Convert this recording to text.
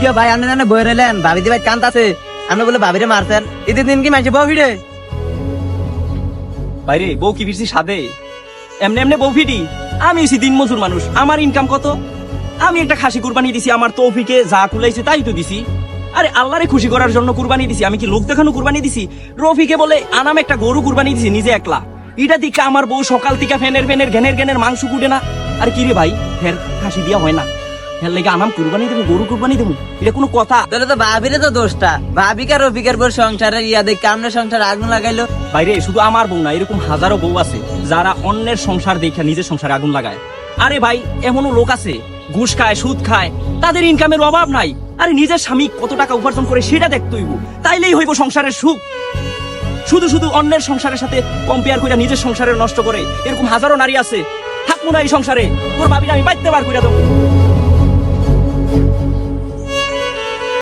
কি ভাই আপনি না বই ভাবি ভাই আছে। বলে ভাবিরে মারছেন দিন কি ভিড়ে বাইরে বউ কি ফিরছি সাদে এমনি এমনি বউ ফিটি আমি হচ্ছি দিন মজুর মানুষ আমার ইনকাম কত? আমি একটা খাসি কুরবানি দিছি আমার তৌফিকে যা কুলাইছে তাই তো দিছি। আরে আল্লাহরে খুশি করার জন্য কুরবানি দিছি। আমি কি লোক দেখানো কুরবানি দিছি? রফিকে বলে আনাম একটা গরু কুরবানি দিছি, নিজে একলা। এটা দিকে আমার বউ সকাল থেকে ফেনের ফেনের, ঘেনের ঘেনের মাংস কুটে না। আর কি রে ভাই, ফের খাসি দিয়া হয় না। ফের লেগে আনাম কুরবানি দেবো গরু কুরবানি দেবো এটা কোনো কথা। তাহলে তো ভাবিরে তো দোষটা। ভাবিকা রফিকের পর সংসারের ইয়া দেখে আমরা সংসার আগুন লাগাইলো। বাইরে শুধু আমার বউ না এরকম হাজারো বউ আছে যারা অন্যের সংসার দেখে নিজের সংসারে আগুন লাগায়। আরে ভাই এমনও লোক আছে ঘুষ খায় সুদ খায় তাদের ইনকামের অভাব নাই। আরে নিজের স্বামী কত টাকা উপার্জন করে সেটা দেখতে হইব তাইলেই হইব সংসারের সুখ। শুধু শুধু অন্যের সংসারের সাথে কম্পেয়ার করে নিজের সংসারের নষ্ট করে এরকম হাজারো নারী আছে থাকব না এই সংসারে তোর ভাবি আমি বাইতে বার করে দেবো। Thank you.